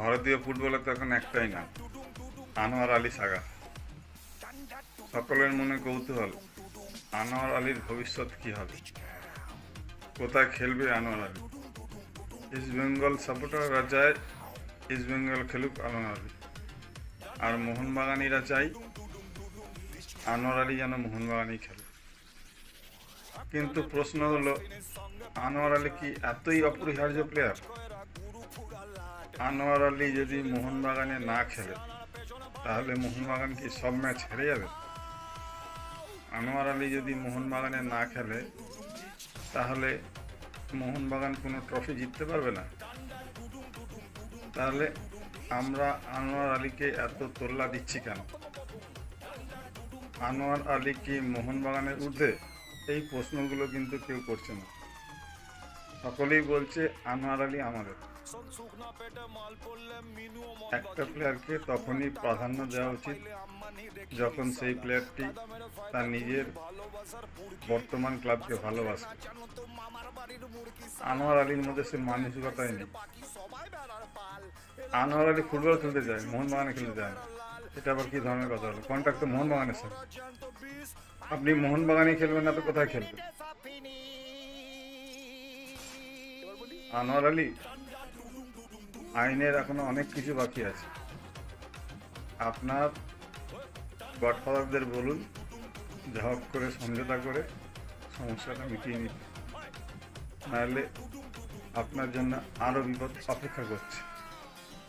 ভারতীয় ফুটবলে তো এখন একটাই নাম, আনোয়ার আলী সাগা। সকলের মনে কৌতূহল, আনোয়ার আলীর ভবিষ্যৎ কি হবে? কোথায় খেলবে আনোয়ার আলী? ইস্ট বেঙ্গল সাপোর্টাররা চায় ইস্ট বেঙ্গল খেলুক আনোয়ার আলী। আর মোহনবাগানিরা চাই আনোয়ার আলী যেন মোহনবাগানই খেলে। কিন্তু প্রশ্ন হলো, আনোয়ার আলী কি এতই অপরিহার্য প্লেয়ার আনোয়ার আলী যদি মোহনবাগানে না খেলে, তাহলে মোহনবাগান কি সব ম্যাচ হেরে যাবে? আনোয়ার আলী যদি মোহনবাগানে না খেলে, তাহলে মোহনবাগান কোনো ট্রফি জিততে পারবে না। তাহলে আমরা আনোয়ার আলীকে এত তোল্লা দিচ্ছি কেন? আনোয়ার আলী কি মোহনবাগানের ঊর্ধ্বে? এই প্রশ্নগুলো কিন্তু কেউ করছে না। সকলেই বলছে আনোয়ার আলী আমাদের। একটা প্লেয়ারকে তখনই প্রাধান্য দেওয়া উচিত, যখন সেই প্লেয়ারটি তার নিজের বর্তমান ক্লাবকে ভালোবাসে। আনোয়ার আলীর মধ্যে সে মানসিকতাই নেই। আনোয়ার আলী ফুটবল খেলতে যায়, মোহনবাগানে খেলতে যায় এটা আবার কি ধরনের কথা হলো? কন্ট্যাক্ট তো মোহনবাগানের সাথে। আপনি মোহনবাগানে খেলবেন না তো কোথায় খেলবেন? আনোয়ার আলী, আইনের এখনও অনেক কিছু বাকি আছে। আপনার গডফাদারদের বলুন ঝপ করে সমঝোতা করে সমস্যাটা মিটিয়ে নিতে নাহলে আপনার জন্য আরও বিপদ অপেক্ষা করছে।